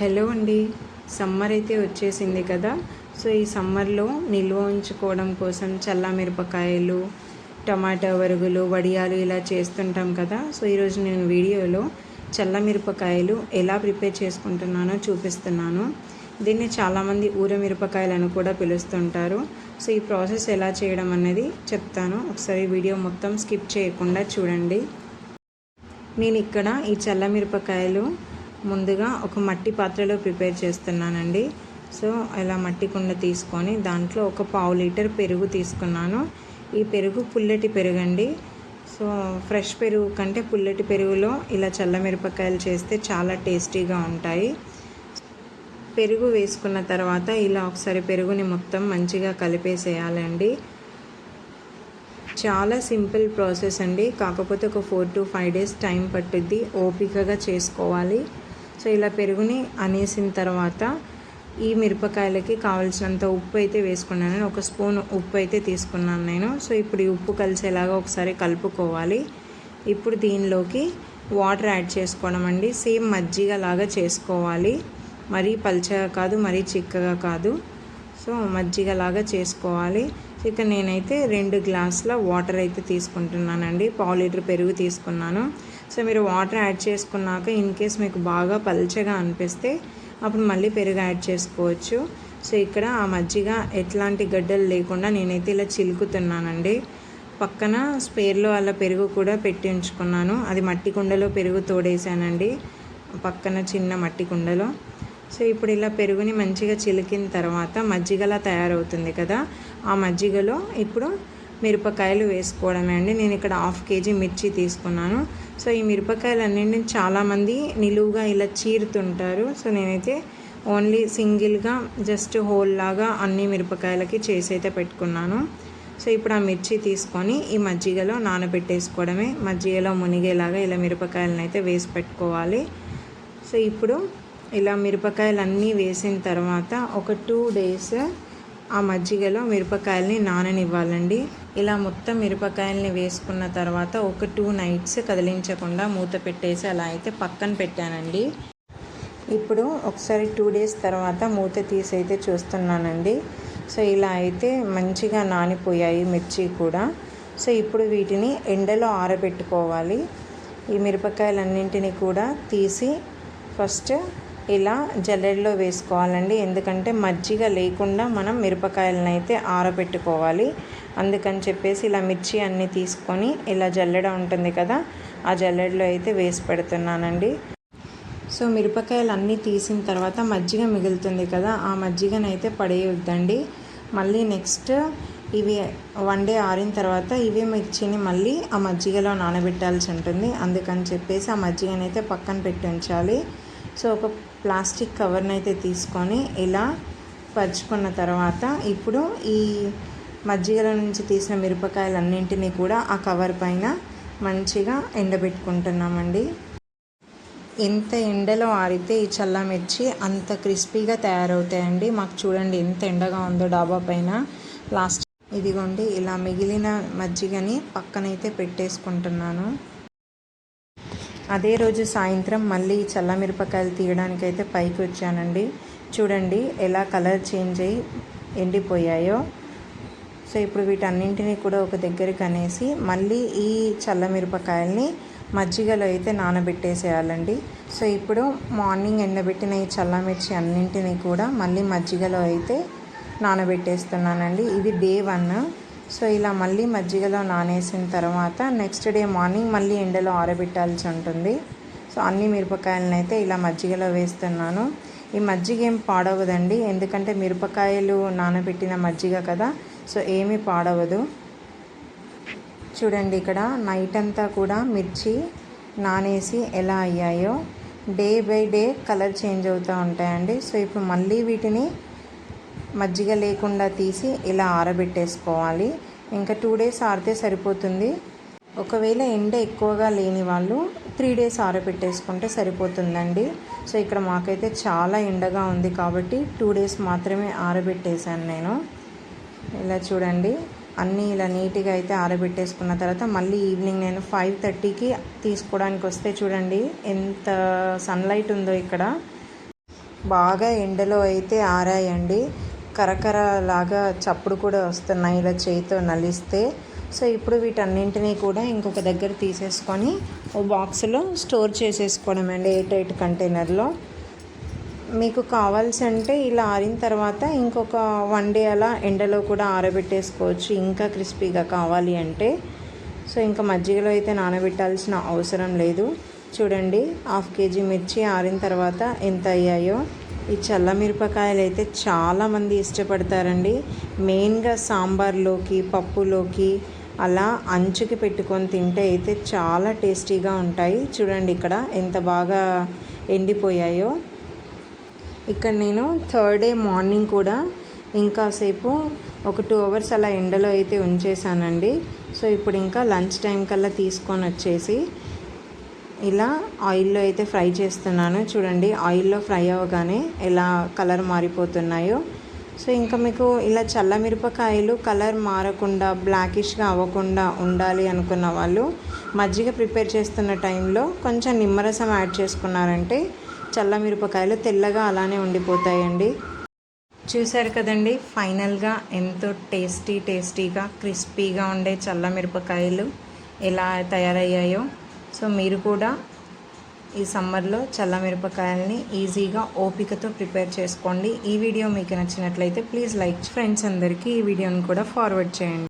Hello అండి. Summer అయితే వచ్చేసింది కదా. సో ఈ సమ్మర్లో నిల్వ ఉంచుకోవడం కోసం చల్ల మిరపకాయలు టమాటా వరుగులు వడియాలు ఇలా చేస్తుంటాం కదా. సో ఈరోజు నేను వీడియోలో చల్ల మిరపకాయలు ఎలా ప్రిపేర్ చేసుకుంటున్నానో చూపిస్తున్నాను. దీన్ని చాలామంది ఊరమిరపకాయలు అని కూడా పిలుస్తుంటారు. సో ఈ ప్రాసెస్ ఎలా చేయడం అనేది చెప్తాను. ఒకసారి వీడియో మొత్తం స్కిప్ చేయకుండా చూడండి. నేను ఇక్కడ ఈ చల్ల మిరపకాయలు ముందుగా ఒక మట్టి పాత్రలో ప్రిపేర్ చేస్తున్నానండి. సో ఇలా మట్టి కుండ తీసుకొని దాంట్లో ఒక పావు లీటర్ పెరుగు తీసుకున్నాను. ఈ పెరుగు పుల్లటి పెరుగండి. సో ఫ్రెష్ పెరుగు కంటే పుల్లటి పెరుగులో ఇలా చల్లమిరపకాయలు చేస్తే చాలా టేస్టీగా ఉంటాయి. పెరుగు వేసుకున్న తర్వాత ఇలా ఒకసారి పెరుగుని మొత్తం మంచిగా కలిపేసేయాలండి. చాలా సింపుల్ ప్రాసెస్ అండి. కాకపోతే ఒక four to five days time పట్టుద్ది. ఓపికగా చేసుకోవాలి. సో ఇలా పెరుగుని అనేసిన తర్వాత ఈ మిరపకాయలకి కావాల్సినంత ఉప్పు అయితే వేసుకున్నాను. ఒక స్పూన్ ఉప్పు అయితే తీసుకున్నాను నేను. సో ఇప్పుడు ఈ ఉప్పు కలిసేలాగా ఒకసారి కలుపుకోవాలి. ఇప్పుడు దీనిలోకి వాటర్ యాడ్ చేసుకోవడం అండి. సేమ్ మజ్జిగ లాగా చేసుకోవాలి. మరీ పల్చగా కాదు మరీ చిక్కగా కాదు. సో మజ్జిగ లాగా చేసుకోవాలి. ఇక నేనైతే రెండు గ్లాసుల వాటర్ అయితే తీసుకుంటున్నానండి. పావు లీటర్ పెరుగు తీసుకున్నాను. సో మీరు వాటర్ యాడ్ చేసుకున్నాక ఇన్ కేస్ మీకు బాగా పల్చగా అనిపిస్తే అప్పుడు మళ్ళీ పెరుగు యాడ్ చేసుకోవచ్చు. సో ఇక్కడ ఆ మజ్జిగ ఎట్లాంటి గడ్డలు లేకుండా నేనైతే ఇలా చిలుకుతున్నానండి. పక్కన స్పేర్లో అలా పెరుగు కూడా పెట్టి ఉంచుకున్నాను. అది మట్టి కుండలో పెరుగు తోడేసానండి పక్కన చిన్న మట్టి కుండలో. సో ఇప్పుడు ఇలా పెరుగుని మంచిగా చిలికిన తర్వాత మజ్జిగలా తయారవుతుంది కదా. ఆ మజ్జిగలో ఇప్పుడు మిరపకాయలు వేసుకోవడమే అండి. నేను ఇక్కడ హాఫ్ కేజీ మిర్చి తీసుకున్నాను. సో ఈ మిరపకాయలు అన్నింటిని చాలామంది నిలువుగా ఇలా చీరుతుంటారు. సో నేనైతే ఓన్లీ సింగిల్గా జస్ట్ హోల్ లాగా అన్ని మిరపకాయలకి చేసి అయితే పెట్టుకున్నాను. సో ఇప్పుడు ఆ మిర్చి తీసుకొని ఈ మజ్జిగలో నానబెట్టేసుకోవడమే మజ్జిగలో మునిగేలాగా ఇలా మిరపకాయలను అయితే వేసి పెట్టుకోవాలి. సో ఇప్పుడు ఇలా మిరపకాయలు అన్నీ వేసిన తర్వాత ఒక టూ డేస్ ఆ మజ్జిగలో మిరపకాయల్ని నాననివ్వాలండి. ఇలా మొత్తం మిరపకాయల్ని వేసుకున్న తర్వాత ఒక టూ నైట్స్ కదిలించకుండా మూత పెట్టేసి అలా అయితే పక్కన పెట్టానండి. ఇప్పుడు ఒకసారి టూ డేస్ తర్వాత మూత తీసి అయితే చూస్తున్నానండి. సో ఇలా అయితే మంచిగా నానిపోయాయి మిర్చి కూడా. సో ఇప్పుడు వీటిని ఎండలో ఆరబెట్టుకోవాలి. ఈ మిరపకాయలన్నింటినీ కూడా తీసి ఫస్ట్ ఇలా జల్లెడలో వేసుకోవాలండి. ఎందుకంటే మజ్జిగ లేకుండా మనం మిరపకాయలను అయితే ఆరబెట్టుకోవాలి. అందుకని చెప్పేసి ఇలా మిర్చి అన్నీ తీసుకొని ఇలా జల్లెడ ఉంటుంది కదా ఆ జల్లెడలో అయితే వేసి పెడుతున్నానండి. సో మిరపకాయలు అన్నీ తీసిన తర్వాత మజ్జిగ మిగులుతుంది కదా ఆ మజ్జిగనైతే పడేయొద్దండి. మళ్ళీ నెక్స్ట్ ఇవి వన్ డే ఆరిన తర్వాత ఇవి మిర్చిని మళ్ళీ ఆ మజ్జిగలో నానబెట్టాల్సి ఉంటుంది. అందుకని చెప్పేసి ఆ మజ్జిగనైతే పక్కన పెట్టి ఉంచాలి. సో ఒక ప్లాస్టిక్ కవర్ని అయితే తీసుకొని ఇలా పరుచుకున్న తర్వాత ఇప్పుడు ఈ మజ్జిగల నుంచి తీసిన మిరపకాయలన్నింటినీ కూడా ఆ కవర్ పైన మంచిగా ఎండబెట్టుకుంటున్నామండి. ఎంత ఎండలో ఆరితే ఈ చల్లమిర్చి అంత క్రిస్పీగా తయారవుతాయండి. మాకు చూడండి ఎంత ఎండగా ఉందో డాబా పైన. లాస్ట్ ఇదిగోండి ఇలా మిగిలిన మజ్జిగని పక్కనైతే పెట్టేసుకుంటున్నాను. అదే రోజు సాయంత్రం మళ్ళీ చల్ల మిరపకాయలు తీయడానికి అయితే పైకి వచ్చానండి. చూడండి ఎలా కలర్ చేంజ్ అయ్యి ఎండిపోయాయో. సో ఇప్పుడు వీటన్నింటినీ కూడా ఒక దగ్గరికి అనేసి మళ్ళీ ఈ చల్ల మిరపకాయల్ని మజ్జిగలో అయితే నానబెట్టేసేయాలండి. సో ఇప్పుడు మార్నింగ్ ఎండబెట్టిన ఈ చల్లమిర్చి అన్నింటినీ కూడా మళ్ళీ మజ్జిగలో అయితే నానబెట్టేస్తున్నానండి. ఇది డే వన్. సో ఇలా మళ్ళీ మజ్జిగలో నానేసిన తర్వాత నెక్స్ట్ డే మార్నింగ్ మళ్ళీ ఎండలో ఆరబెట్టాల్సి ఉంటుంది. సో అన్ని మిరపకాయలను అయితే ఇలా మజ్జిగలో వేస్తున్నాను. ఈ మజ్జిగ ఏం పాడవదండి? ఎందుకంటే మిరపకాయలు నానబెట్టిన మజ్జిగ కదా సో ఏమీ పాడవదు. చూడండి ఇక్కడ నైట్ అంతా కూడా మిర్చి నానేసి ఎలా అయ్యాయో day by day colour change అవుతూ ఉంటాయండి. సో ఇప్పుడు మళ్ళీ వీటిని మజ్జిగ లేకుండా తీసి ఇలా ఆరబెట్టేసుకోవాలి. ఇంకా టూ డేస్ ఆరితే సరిపోతుంది. ఒకవేళ ఎండ ఎక్కువగా లేని వాళ్ళు త్రీ డేస్ ఆరబెట్టేసుకుంటే సరిపోతుందండి. సో ఇక్కడ మాకైతే చాలా ఎండగా ఉంది కాబట్టి టూ డేస్ మాత్రమే ఆరబెట్టేశాను నేను. ఇలా చూడండి. అన్నీ ఇలా నీట్గా అయితే ఆరబెట్టేసుకున్న తర్వాత మళ్ళీ ఈవినింగ్ నేను ఫైవ్ థర్టీకి తీసుకోవడానికి వస్తే చూడండి ఎంత సన్లైట్ ఉందో ఇక్కడ. బాగా ఎండలో అయితే ఆరాయండి. కరకరలాగా చప్పుడు కూడా వస్తున్నాయి ఇలా చేయితో నలిస్తే. సో ఇప్పుడు వీటన్నింటినీ కూడా ఇంకొక దగ్గర తీసేసుకొని ఓ బాక్స్లో స్టోర్ చేసేసుకోవడం అండి ఎయిట్ ఎయిట్ కంటైనర్లో. మీకు కావాల్సి అంటే ఇలా ఆరిన తర్వాత ఇంకొక వన్ డే అలా ఎండలో కూడా ఆరబెట్టేసుకోవచ్చు ఇంకా క్రిస్పీగా కావాలి అంటే. సో ఇంకా మజ్జిగలో అయితే నానబెట్టాల్సిన అవసరం లేదు. చూడండి హాఫ్ కేజీ మిర్చి ఆరిన తర్వాత ఎంత అయ్యాయో. ఈ చల్ల మిరపకాయలు అయితే చాలామంది ఇష్టపడతారండి. మెయిన్గా సాంబార్లోకి పప్పులోకి అలా అంచుకి పెట్టుకొని తింటే అయితే చాలా టేస్టీగా ఉంటాయి. చూడండి ఇక్కడ ఎంత బాగా ఎండిపోయాయో. ఇక్కడ నేను థర్డ్ డే మార్నింగ్ కూడా ఇంకాసేపు ఒక టూ అవర్స్ అలా ఎండలో అయితే ఉంచేసానండి సో ఇప్పుడు ఇంకా లంచ్ టైం కల్లా తీసుకొని వచ్చేసి ఇలా ఆయిల్లో అయితే ఫ్రై చేస్తున్నాను. చూడండి ఆయిల్లో ఫ్రై అవ్వగానే ఎలా కలర్ మారిపోతున్నాయో. సో ఇంకా మీకు ఇలా చల్ల మిరపకాయలు కలర్ మారకుండా బ్లాకిష్గా అవ్వకుండా ఉండాలి అనుకున్న వాళ్ళు మజ్జిగ ప్రిపేర్ చేస్తున్న టైంలో కొంచెం నిమ్మరసం యాడ్ చేసుకున్నారంటే చల్ల మిరపకాయలు తెల్లగా అలానే ఉండిపోతాయండి. చూశారు కదండి ఫైనల్గా ఎంతో టేస్టీ టేస్టీగా క్రిస్పీగా ఉండే చల్ల మిరపకాయలు ఎలా తయారయ్యాయో. సో మీరు కూడా ఈ సమ్మర్లో చల్ల మిరపకాయల్ని ఈజీగా ఓపికతో ప్రిపేర్ చేసుకోండి. ఈ వీడియో మీకు నచ్చినట్లయితే ప్లీజ్ లైక్ ఫ్రెండ్స్ అందరికీ ఈ వీడియోని కూడా ఫార్వర్డ్ చేయండి.